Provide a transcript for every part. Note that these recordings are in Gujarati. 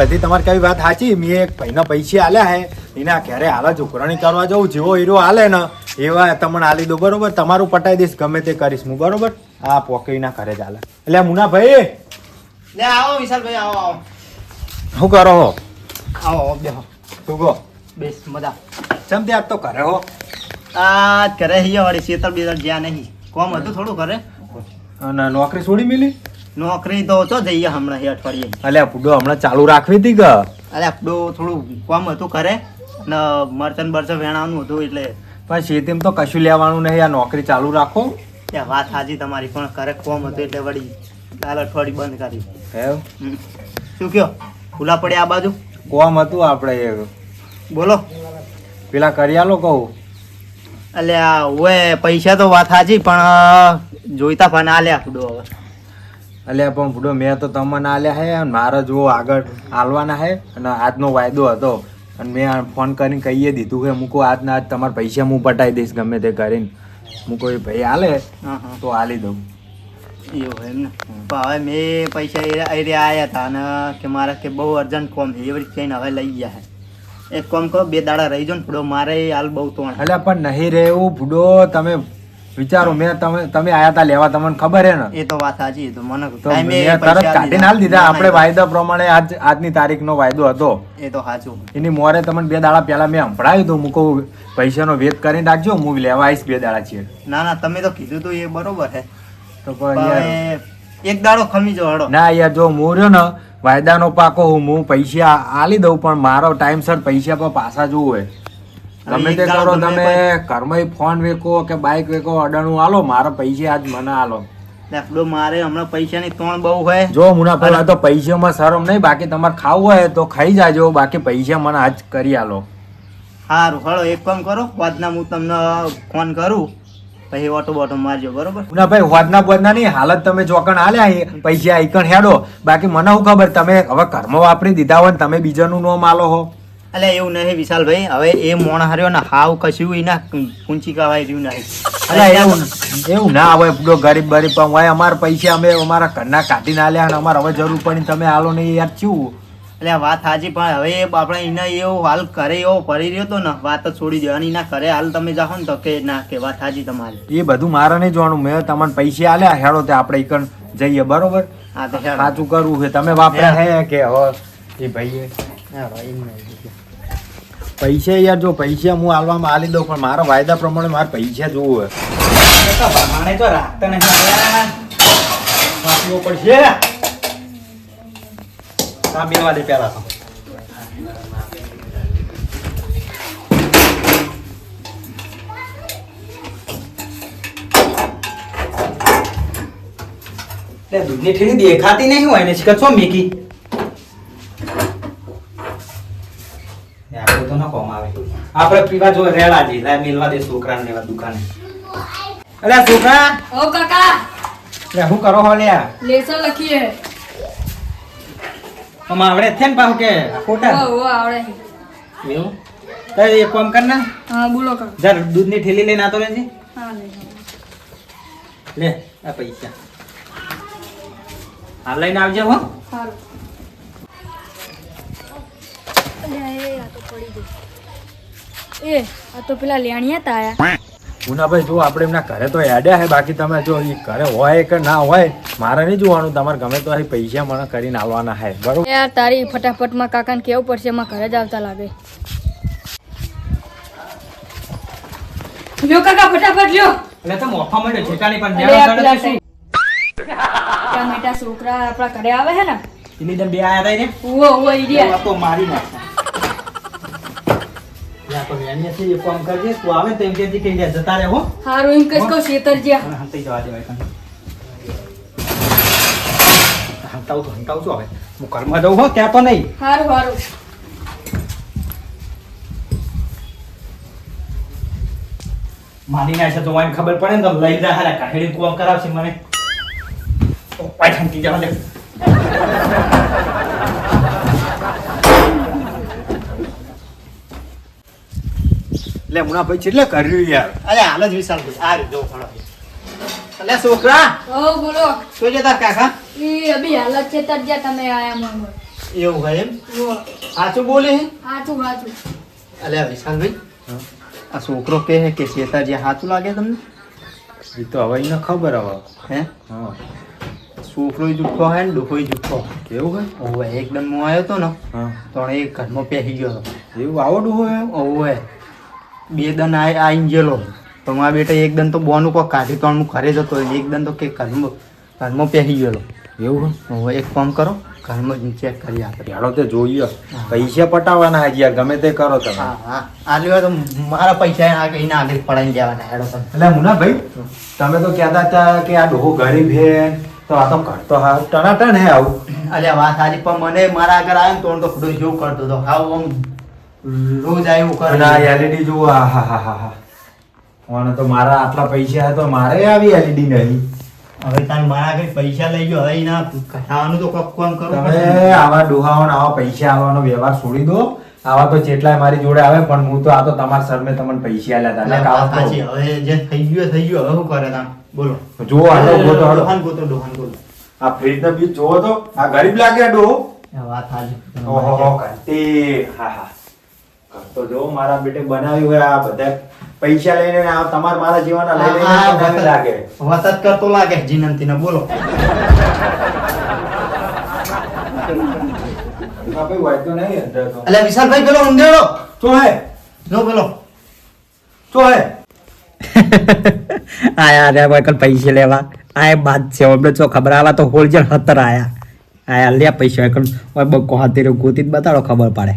બધી તમારી કઈ વાત સાચી. મેં એક ભાઈના પૈસા આલ્યા હે. એના ઘરે હાલ છોકરાણી કરવા જવું જેવો હીરો હાલે ને એવા તમને આલી દો બરોબર? તમારું પટાઈ દઈશ ગમે તે કરીશ હું બરોબર? આ પોકરીના ઘરે જ હાલે એટલે મુના ભાઈ લે આવો વિશાલભાઈ આવો આવો. શું કરો હો? આવો બે બેહો. શું કહો? બેસ મજા. ચમ ત્યાં તો ઘરે હો? આ ઘરે હિયા વાળી શેતર બેતર જ્યાં નહીં. કોમ હતું થોડું ઘરે? અને નોકરી છોડી મિલી? નોકરી તો ચો જઈએ હમણાં એ અઠવાડિયે. અલ્યા ફૂડો હમણાં ચાલુ રાખવી હતી કે? અલ્યા આપણું થોડું કોમ હતું ઘરે ને મરચન બરચન વેણાવાનું હતું એટલે. પણ શેતીમાં તો કશું લેવાનું નહીં આ નોકરી ચાલુ રાખો. ત્યાં વાત સાચી તમારી પણ ઘરે કોમ હતું એટલે વળી કાલ અઠવાડિયું બંધ કરી. હમ. શું કયો? ખુલ્લા પડે આ બાજુ? કોમ હતું આપણે બોલો. પેલા કરિયાલો કહું. અલ્યા આ ઓએ પૈસા તો વાત સાચી પણ જોઈતા પણ આલ્યા આપણું હવે. અલ્યા પણ ફૂડો મેં તો તમને આલ્યા હે અને મારે જો આગળ આલવાના હે. અને આજનો વાયદો હતો. અને મેં ફોન કરીને કહીએ દીધું કે મૂકો આજના આજ તમારા પૈસા હું પટાઈ દઈશ ગમે તે કરીને. મૂકો એ ભાઈ હાલે તો હાલી દઉં. એવું એમ ને? હવે મેં પૈસા એ એ આવ્યા હતા અને કે મારે કે બહુ અર્જન્ટ કોમ છે એવી રીતે હવે લઈ ગયા હે. એક કોમ કહો બે દાડા રહી જાઓ ને ભૂડો મારે હાલ બહુ તો એટલે પણ નહીં રહેવું ફૂડો તમે વિચારો મેં તમે તમે આયા તા લેવા તમને ખબર હે ને? એ તો વાત સાચી તો મને મેં તરત કાઢીને હાલ દીધા. આપણે વાયદા પ્રમાણે આજ આજની તારીખનો વાયદો હતો. એ તો સાચું. એની મોરે તમને બે દાડા પહેલા મેં સંભળાવ્યું હતું મૂકો પૈસાનો વેત કરીને રાખજો હું લેવા આવીશ બે દાડા છીએ ના ના તમે તો કીધું તું એ બરોબર છે. તો એક દાડો ખમી જો હડો. ના યાર જો હું રહ્યો ને વાયદાનો પાકો હું હું પૈસા આલી દઉં પણ મારો ટાઈમસર પૈસા પર પાછા જોવું હોય. ગમે તે કરો તમે ઘરમાં ફોન વેકો કે બાઇક વેકો અડાણું આલો મારા પૈસા આજ મને આલો લેફડો મારે હમણાં પૈસાની ત્રણ બહુ હોય. જો મુના આ તો પૈસામાં શરમ નહીં બાકી તમારે ખાવું હોય તો ખાઈ જાજો બાકી પૈસા મને આજ કરી આલો. સારું હળો એક કામ કરો વાતના હું તમને ફોન કરું પછી ઓટો બોટો મારજો બરોબર? મુનાભાઈ હોદના બોદના નહીં હાલત તમે જોકણ આલ્યા પૈસા આઈકણ હેડો. બાકી મને શું ખબર તમે હવે ઘરમાં વાપરી દીધા હોય ને તમે બીજાનું નોમ આલો હો. એટલે એવું નહીં વિશાલભાઈ હવે એ મોણ હાર્યો ને હાવ કશું એના કુંચી કવાય રહ્યું નહીં અલે એવું એવું ના હવે પેલો ગરીબ ગરીબ પણ હોય અમારા પૈસા અમે અમારા ઘરના કાઢીને લ્યા અને અમારે હવે જરૂર પડી તમે હાલો નહીં યાર શું એટલે વાત સાચી પણ હવે એ આપણે એના એવો હાલ કરે એવો ફરી રહ્યો તો ને વાત જ છોડી દેવાની. એના કરે હાલ તમે જાઓ ને તો કે ના કે વાત સાચી તમારી. એ બધું મારે નહીં જોવાનું મેં તમને પૈસા આલ્યા હેડો તે આપણે એક જઈએ બરોબર? હા તો. સાચું કરવું છે તમે વાપર્યા હે કે હવે? એ ભાઈએ. એમ નહીં. પૈસા યાર જો પૈસા હું આલવામાં આલી દઉં પણ મારા વાયદા પ્રમાણે મારે પૈસા જોવું હોય. તો રાખતા નથી. પડશે. આ બેવા દે પેલા તો. દૂધની ઠેલી દેખાતી નહીં હોય ને શું મેકી આપણે તો ન કોમ આવે આપણે પીવા જો રેલા જઈ લાય મેલવા દે છોકરાને એવા દુકાને. અલ્યા છોકરા. ઓ કાકા. લે હું કરો હો લ્યા લેસન લખીએ. આમ આવડે છે ને પાહુ કે ખોટા? ઓ ઓ આવડે એવું? તો એક કામ કર ને. હા બોલો કાકા. જર દૂધની ઠેલી લઈને આતો લેજે હા લે લે આ પૈસા. હાલ લઈને આવજે હો. સારું. એ આ તો પેલા લેણિયા તા આયા. મુનાભાઈ જો આપણે એમના ઘરે તો હેડ્યા હે બાકી તમે જો એ ઘરે હોય કે ના હોય મારે નહીં જોવાનું. તમારે ગમે તો અહીં પૈસા મને કરીને આવવાના હે બરોબર? યાર તારી ફટાફટમાં કાકાને કેવું પડશે? એમાં ઘરે જ આવતા લાગે. લ્યો કાકા ફટાફટ લ્યો. એટલે તો મોફા મળે ઠેકાણી પણ જ્યાં કરે શું ત્યાં મીઠા છોકરા આપણા ઘરે આવે છે ને? એની દમ બે આયા હતા ને? ઓ ઓ ઈડિયા તો મારી નાખે. તો છે એ કામ કરજે તું આવે તો એમ કે કે લે જતા રહે હો. હારું એમ કઈ કહું શેતર જ્યાં. હંતાઈ જવા દેવાય હંતાવું તો હંતાવું છું હવે. હું ઘરમાં જઉં હો ત્યાં તો નહીં. હારું હારું. મારી નાખશે તો મને ખબર પડે ને તો લઈ જા હારા કાઢી કોમ કરાવશે મને. પાછા જવા દે. એટલે મુનાભાઈ છેલ્લે કર્યું યાર. અરે હાલ જ વિશાલ ભાઈ. આ જો ફળો અલે છોકરા. ઓ બોલો. શું છે તાર કાકા? એ અભી હાલત શેતર જ્યાં તમે આયા મોહમ્મદ એવું હોય એમ? સાચું બોલે હે? સાચું અલે અલ્યા વિશાલભાઈ આ છોકરો કે હે કે શેતાજી સાચું લાગે તમને? એ તો હવે એને ખબર હવે. હે? હા. છોકરો જુઠ્ઠો હે ને ડોહોય જુઠ્ઠો. એવું હે ઓવે એકદમ હું આવ્યો હતો ને તો એ ઘરમાં પહેરી ગયો હતો. એવું આવો હોય એમ? ઓવે. બે દન આવીને ગયેલો. પણ મારા બેટા એક દન તો બોનું કોઈ કાઢી તો હું ઘરે જતો. એક દન તો કે ઘરમાં ઘરમાં પહેરી ગયેલો. એવું હવે એક કામ કરો ઘરમાં જ ચેક કરી આપે. હેડો તે જોઈએ. પૈસા પટાવવાના હજી ગમે તે કરો તમે. હા હા. આ લેવા તો મારા પૈસા આ કહીને આગળ પડાઈને જવાના હેડો તમે. એટલે મુના ભાઈ તમે તો કહેતા હતા કે આ ડોહો ગરીબ હે તો આ તો કરતો હા. ટણાટણ હે આવું. અલ્યા વાત સારી પણ મને મારા આગળ આવ્યો ને તો હું તો ખુદ જેવું કરતો હતો. હા આમ રોજ આવ્યું કરે. ના એલઈડી જુઓ હા હા હા હા. અને તો મારા આટલા પૈસા હે તો મારે આવી એલઈડી નહીં. હવે તાર મારા કઈ પૈસા લઈ ગયો હવે ના ખાવાનું તો કોક કામ કરવું તમે આવા ડોહાઓને આવા પૈસા આવવાનો વ્યવહાર છોડી દો. આવા તો જેટલાય મારી જોડે આવે પણ હું તો આ તો તમારા સરમે તમને પૈસા આલ્યા હતા. હવે જે થઈ ગયો થઈ ગયો હવે શું કરે તા બોલો. તો જુઓ આટલો ગોતો હાલો. ડોહાન ગોતો ડોહાન ગોતો. આ ફ્રીજ નો બીજ જોવો તો આ ગરીબ લાગે ડો વાત સાચી. ઓહો કંતી હા હા. તો જો મારા બેટે બનાવી હોય આ બધા પૈસા લઈને આ તમાર મારા જીવાના લઈ લઈને મને લાગે. વતત કરતો લાગે જીનંતીને બોલો. ભાઈ વાંચતો નહીં અંદર તો. એટલે વિશાલભાઈ પેલો ઊંધેડો તો હે. જો પેલો. તો હે. આયા રે ભાઈ પૈસે લેવા. આય બાદ છે અમને તો ખબર આવા તો હોલજર હતર આયા. આયા લે પૈસા ઓય બકો હાથી રે ગોતી જ બતાડો ખબર પડે.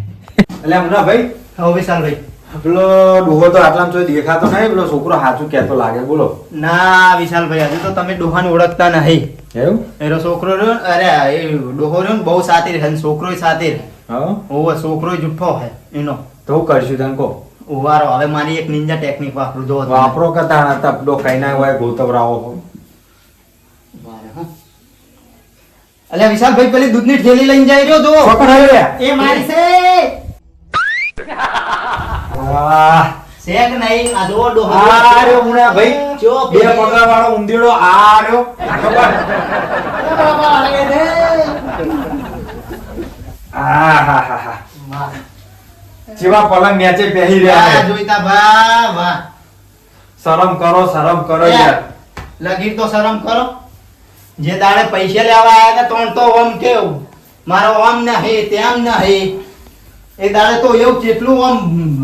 એટલે હમણાં ભાઈ હવે વિશાલભાઈ પેલો ડોહો તો આટલા તો દેખાતો નહીં પેલો છોકરો સાચું કહેતો લાગે બોલો. ના વિશાલભાઈ હજુ તો તમે ડોહાને ઓળખતા નહીં. એવું? એનો છોકરો રહ્યો અરે એ ડોહો રહ્યો ને બહુ સાતી રહે છોકરો સાતી રહે ઓવે છોકરો જુઠ્ઠો હે એનો. તો કરશું તને કહો? ઉવારો હવે મારી એક નિંજા ટેકનિક વાપરું જો વાપરો કરતા હતા તપડો કઈ ના હોય ગોતવરાવો. અલ્યા વિશાલભાઈ પેલી દૂધની થેલી લઈને જાય રહ્યો જો એ મારી છે. વાહ. શેક નહીં આ જો ડોહો આ રહ્યો મુના ભાઈ. જો બે પગલા વાળો ઊંધેડો આ રહ્યો. આ ખબર? આ હા હા હા. જેવા પલંગ નીચે બેહી રહ્યા છે. જોઈતા વાહ વાહ. શરમ કરો શરમ કરો યાર. લગીર તો શરમ કરો. જે દાડે પૈસા લેવા આયા હતા તોણ તો ઓમ કેવું? મારો ઓમ નહીં તેમ નહીં. એ દાડે તો એવું કેટલું ઓમ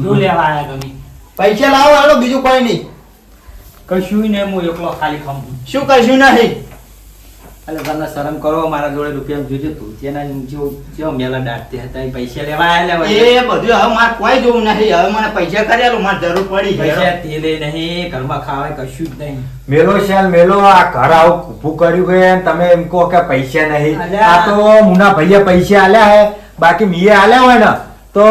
શું લેવા આયા તમે? પૈસા લાવો હાલો બીજું કોઈ નહીં. કશું નહીં હું એકલો ખાલી ખમ. શું કશું નહીં? એટલે તમને શરમ કરો મારા જોડે રૂપિયા જોજો તું તેના જો જો મેલા દાટતે હતા એ પૈસા લેવા આયા એ બધું હવે મારે કોઈ જોવું નહીં. હવે મને પૈસા કર્યા મારે જરૂર પડી પૈસા તેલે નહીં ઘરમાં ખાવાય કશું જ નહીં. મેલો શાલ મેલો આ ઘર આવું ઊભું કર્યું કે તમે એમ કહો કે પૈસા નહીં. આ તો મુના ભાઈએ પૈસા આલ્યા હે બાકી મીએ આલ્યા હોય ને તો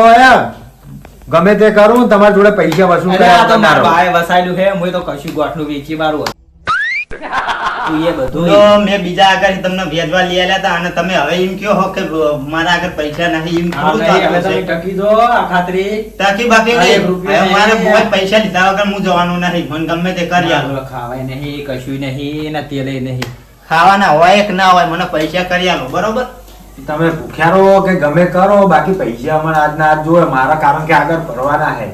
ગમે તે કરું ને જોડે પૈસા વસૂલ કરે આ તો મારા. ભાઈ વસાયેલું હે હું તો કશું ગોઠનું વેચી મારું એ બધું તો મેં બીજા આગળ તમને વેચવા લઈ આલ્યા હતા અને તમે હવે એમ કહો હો કે મારા આગળ પૈસા નથી એમ હવે તમે ટકી દો આ ખાતરી. તાકી બાકી નહીં. મારે. પૈસા લીધા વગર હું જવાનું નથી. મને ગમે તે કરી આલો. ખાવાય નહીં કશું નહીં ને તેલે નહીં. ખાવાના હોય કે ના હોય મને પૈસા કરી આલો બરોબર? તમે ભૂખ્યા રહો કે ગમે કરો બાકી પૈસા મને આજના આજ જોવે મારા કારણ કે આગળ ભરવાના હે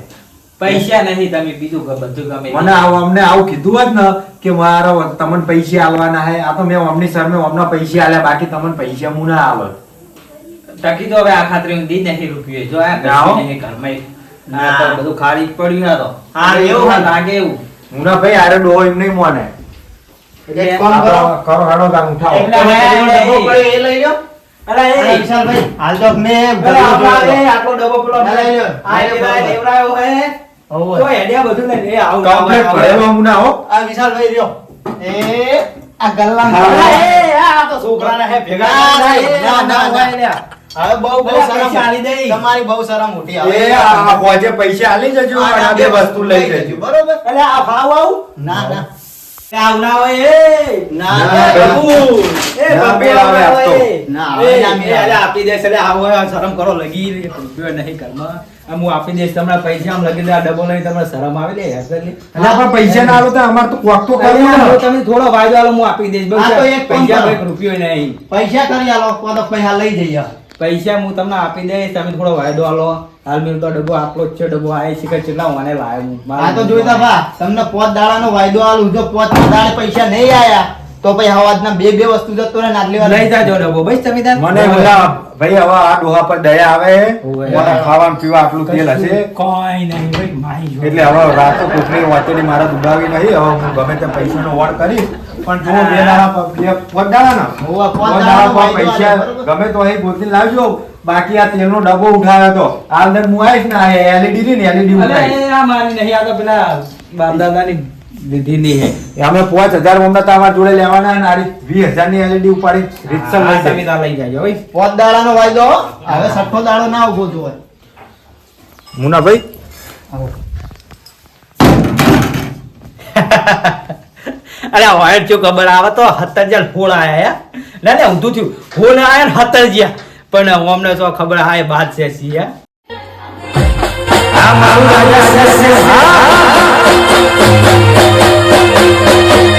પૈસા નહીં તમે બીજું બધું ગમે મને આવું અમને આવું કીધું જ ન કે મારા તમને પૈસા આલવાના હે આ તો મેં અમની સર મેં અમને પૈસા આલ્યા બાકી તમને પૈસા હું ના આલો ટકી તો હવે આ ખાતરી દી નહીં રૂપિયો જો આ ના, હો. ઘરમાં ના. બધું ખાલી જ પડ્યું આ તો હા, એવું. લાગે એવું મુના ભાઈ આરે ડોહો એમ નહીં મોને કરો. કરો હાડો તાર ઉઠાવો હે, એ. એ લઈ લ્યો અલા, એ. વિશાલભાઈ, હાલ તો મેં અલા, આપણા ભરેલું એ આટલો ડબ્બો પેલો ના, લઈ લ્યો. આ લેવડાય, હે. તો હેડ્યા બધું લઈને, એ આવું, કમ્પ્લીટ ભરેલો મુના હો આ વિશાલભાઈ રહ્યો એ આ ગલ્લા એ, આ તો છોકરાના હે ભેગા ના. હવે બહુ બહુ પૈસા આલી દઈ. તમારી બહુ શરમ મોટી એ આ હોજે પૈસા આલી જજો અને આ બે વસ્તુ લઈ જજો બરોબર અલા, આ ભાવ આવું? ના ના એ. ના. એ. ના, એ, આપી દેશે, આવું શરમ કરો લગી રૂપિયો નહીં ઘરમાં આમ હું આપી દઈશ પૈસા આમ લગી દે ડબો નહીં તમને શરમ આવે લે. એટલે પૈસા ના આલો તો અમાર તો કોક તો કરવું અલા, તમે થોડો વાયદો આલો હું આપી દઈશ બહુ તો એક પૈસા એક રૂપિયો નહીં. પૈસા કરી આલો કો પૈસા લઈ જઈએ. પૈસા હું તમને આપી દઈશ તમે થોડો વાયદો આલો. હાલ મેં તો ડબ્બો જ છે ડબ્બો આ શીખર કેટલા મને લાવ્યો હું આ તો જોઈતા ભા તમને પોત દાડાનો વાયદો આલું. જો પોત દાડે પૈસા નહીં આયા તો પછી હવાજના બે બે વસ્તુ જતો રહે ને આટલી વાર લઈ જાજો ડબો ભાઈ તમે મને બધા ભાઈ હવે આ ડોહા પર દયા આવે. મને ખાવાનું પીવા આટલું તેલ હશે. કોઈ નહીં ભાઈ માહી જો. એટલે હવે રાતો કોકની વાતોની મારા દુબાવી નહીં હવે હું ગમે તે પૈસાનો વોર્ડ કરી પણ જો બે દાડા બે પોત દાડા ના હોવે, પોત દાડા પર પૈસા ગમે તો અહીં ગોતીને લાવજો. બાકી આ તેલનો ડબ્બો ઉઠાવ્યો તો. આ અંદર હું આવીશ ને આ એલઈડી ની એલઈડી ઉઠાવી આ મારી નહીં આ તો પેલા બાપ દાદાની લીધેલી હે. અમે પાંચ હજાર મમતા તમારા જોડે લેવાના અને આ વીસ હજારની એલઈડી ઉપાડી રીતસર આ લઈ તમે. તાર લઈ જાજો ભાઈ. પોત દાડાનો વાયદો હવે છઠ્ઠો દાડો ના ઊભો જોવે. મુનાભાઈ? અરે હોય શું ખબર આવે તો હતર જણ હોળ આયા ના ના ઊંધું થયું. હોળ આયા ને હતર જ્યાં પણ અમને તો ખબર હા એ બાદ છે સી આ મારું રાજા છે હા. Thank you.